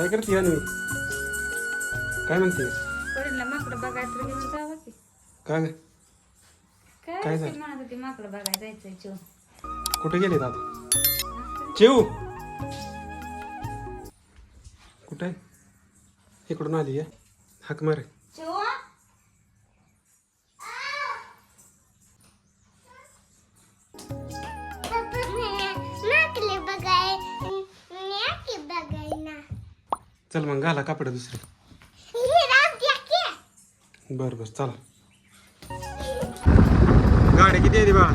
काय करते आणि काय म्हणते? पोरींना माकडं बघायचं तर घेऊन जावं की. काय ग? काय काय ते झालं? म्हणत होती माकडं बघायला जायचंय चिव कुठे गेले दादा चिऊ! कुठे आहे? इकडून आली आहे. हाक मारे. चिव चल मग घाला कापड दुसरे. बर बर चला. गाडी किती आहे बाळा?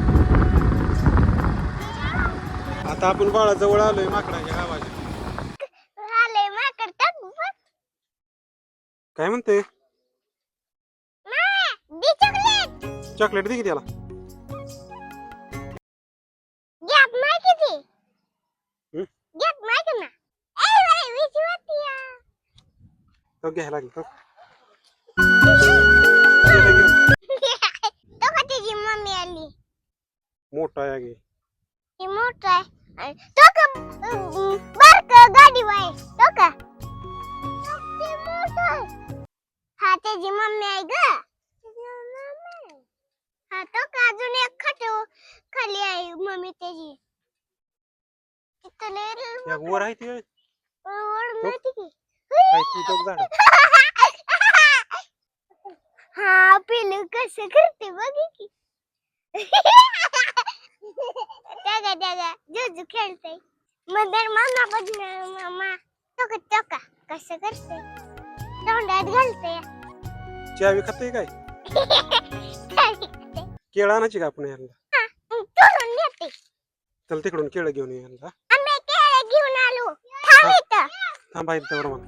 आता आपण बाळा जवळ आलोय माकडाच्या गावाच्या काय म्हणते? मा दी चॉकलेट चॉकलेट दे की त्याला. तो घ्यायला लागला तो। तो का त्याची मम्मी आली। मोठा आहे गे ती मोठा आहे। आणि तो का अं, बारक गाडी वाय? तो का? ते मोठा आहे। हा त्याची मम्मी आहे ग। हा तो का अजून एक खाटो खाली आहे मम्मी त्याची। तिथं लय या वर आहे ती होय. वर माहिती की। ती झाड हा पिलू कसं करते बघ की. त्यागा त्यागा जुजू खेळते मदर मामा बघ मामा. चोका चोका कसं करते तोंडात घालते चावी खाते काय? केळ आणायची का आपण यांना तोडून नेते. चल तिकडून केळ घेऊन ये यांना आम्ही केळं घेऊन आलो थांब इथं थांबा इथं बरं मग.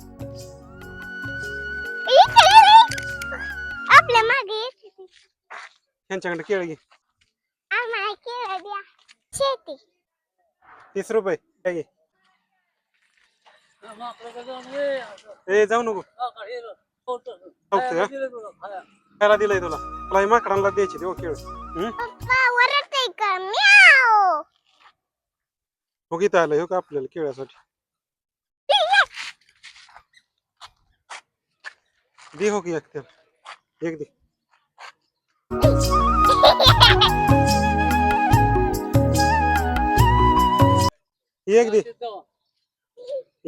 आपल्या मागे. यांच्याकडे केळ घे. आम्हाला केळं द्या. शेती. तीस रुपये. काय घे. ए जाऊ नको. खायला दिलंय तुला. तुला. हे माकडांना द्यायची देऊ केळ. हम्म? पप्पा वरते का? म्याव हो इथं आलंय हो का आपल्याला केळ्यासाठी? देखो की रखते देख। एक देख। एक दी।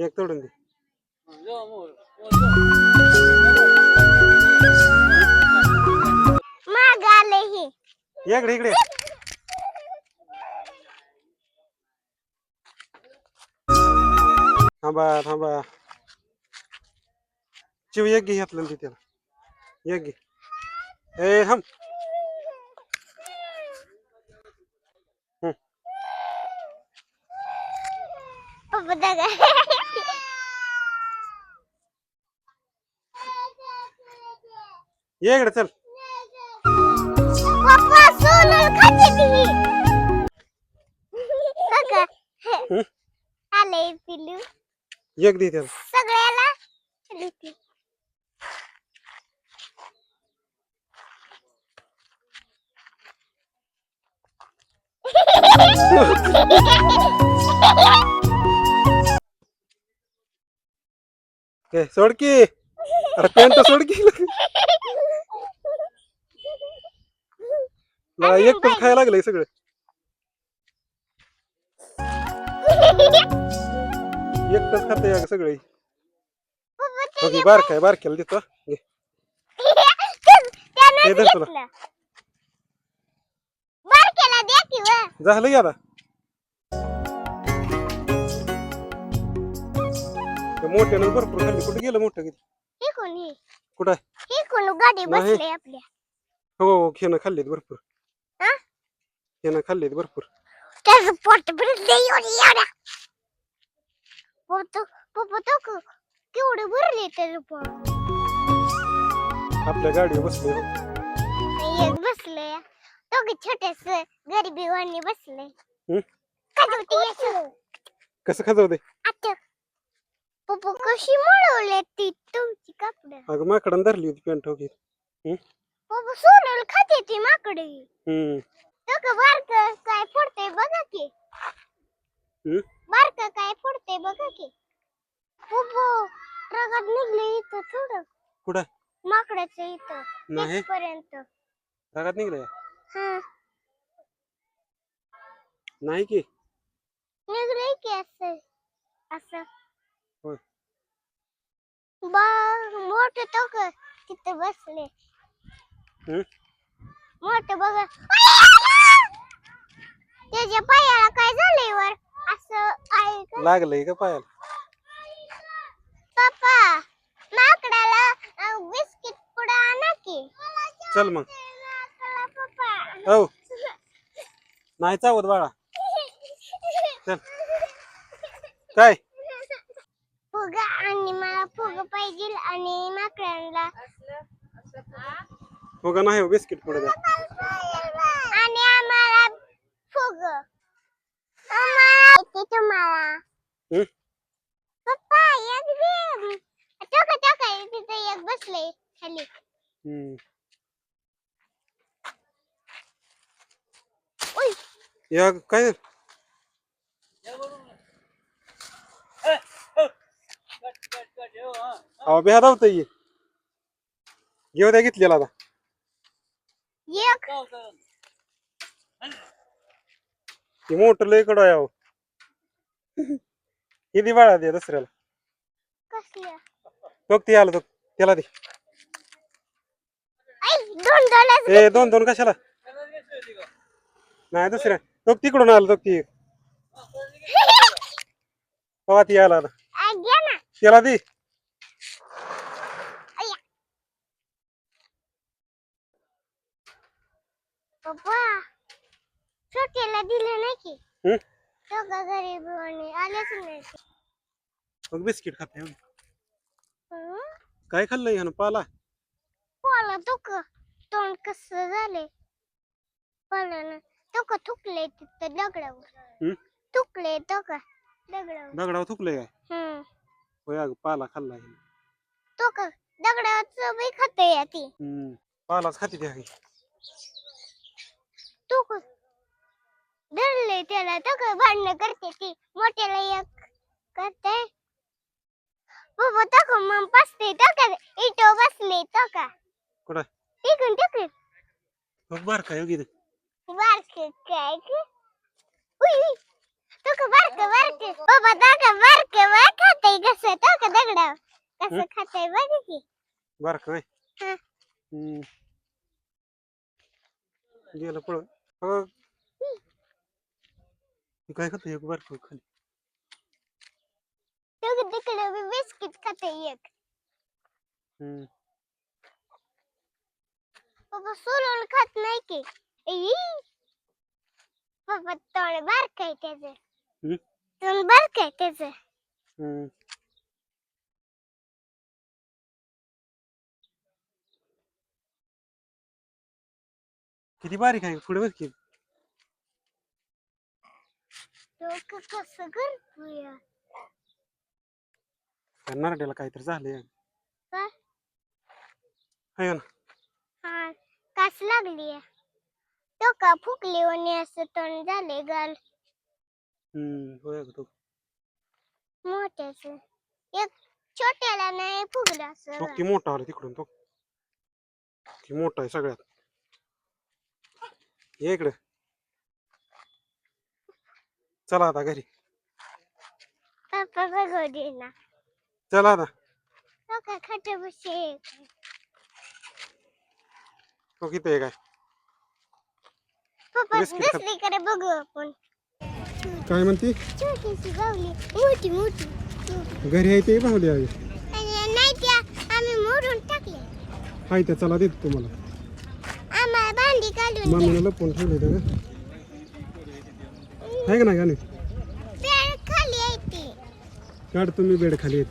एक तोड़ेंगे इकडे बा थांबा थांबा। चिव एक घे घातलं ते एक घे. ए हम हम्म. ये इकडे चल. हम्म. एक दी त्याला. सोड की. अरे पॅन्ट सोड की. मला एकटंच खायला लागलंय सगळं. एकटंच खाते या सगळे. बारकाय बारक्याला देतो. हे धर तुला. झालं की आता मोठ्यानं भरपूर खाल्ली कुठे गेलं मोठं किती हे कोणी कुठं आहे हे कोण गाडी नाही. बसले आपल्या हो हो खेनं खाल्लीत भरपूर। हा? खेनं खाल्लीत भरपूर। त्याचं पोट भरले एवढी एवढा पोट पप्पा तो क- केवढे भरले त्याचं पोट? आपल्या गाडीवर बसले हो एक बसले तो छोटेस गरिबी वाणी बसले? खाजवते याचं. कसं खाजवते? आता पप्पा कशी मळवले ती तुमची कपडे अगं माकडं धरली होती पॅन्ट हो? की पप्पा सोनल खाते ती माकडे. हम्म तो का बारक काय पडते बघा की. हम्म? बारक काय पडते बघा की. पप्पा रगत निघले इथं थोडं. कुठं? माकडाचं इथं नाही. पर्यंत रगात निघलंय? हा. नाही की. निघलंय की असं असं. होय. बा मोठं टोक तिथं बसले. हम्म? मोठं बघा. त्याच्या पायाला काय झालंय वर? असं आहे का? लागलंय का पायाला? पप्पा माकडाला बिस्किट पुढे आणा की. चल मग. हो. नाही चावत बाळा. चल. काय? फुगा आणि मला फुग पाहिजे आणि माकडांना. हो का नाही हो बिस्किट पुढे द्या. आणि आम्हाला फुग. आम्हाला ते तुम्हाला. हम्म? या काय? अहो बिहा धावतय घेऊ द्या घेतलेला आता. एक. ते मोठं लय कडं आहे अहो. किती बाळा दे दुसऱ्याला. कसलं बघ ती आलं तो त्याला दे. दोन ए दोन दोन कशाला? नाही दुसऱ्या. तो तिकडून आलं तो ती बघा ती आला ना त्याला दे छोट्याला दिलं नाही की? तो गरीब आलेच नाही. मग बिस्किट खाते? काय खाल्लंय ह्यानं पाला पोला तो तोंड कस झाले पोलानं तो का थुकले तिथं दगडावर हम्म? थुकले तो का दगडावर दगडावर थुकलंय काय हम्म होय अगं पाला खाल्लाय तो का दगडावर बी खाते या ती हम्म पालाच खाते त्या तो का धरले त्याला तो का भांडणं करते ती मोठ्याला एक करते बाबा तो का मग बसते तो का इटो बसले तो का कुठं टिकून टिकून बघ बार काय योगी काय तो Варки кейки. Уй, только варки, варки. Папа, только варки, варкати і касе, только догнав. Касе хати варки. Варки, вей. गेलं पळून काय खातो एक बार खाली तिकडे मी बिस्किट खाते एक बाबा सोलून खात नाही की बाबा तोंड बारक आहे त्याचं. हम्म? तोंड बारक आहे त्याचं. हम्म किती बारीक आहे पुढे बघ की. डोकं कसं करतोय त्या नरड्याला काहीतरी झालंय. काय? आहे ना. हा कास लागली तो का फुकली आणि असं तोंड झाले गाल. हम्म होय अगं तो. मोठ्याच. एक छोट्याला नाही फुगलं तो असं की मोठा आला तिकडून तो. की मोठा आहे सगळ्यात. ये इकडे. चला आता घरी. पप्पा बघू दे ना. चला आता. तो का खाट बसे तो किती आहे काय? पप्पा बिस्किट खा. दुसरीकडे बघू आपण. काय म्हणते? छोटीशी बावली मोठी मोठी घरी आहे ते भावली आहे आणि नाही त्या आम्ही मोडून टाकले. हाय त्या चला देतो तुम्हाला. आम्हाला भांडी काढून द्या. मम्मीने लपवून ठेवले का आहे का नाही गाणे? पेड खाली आहे ती. काढ तुम्ही बेड खाली. येत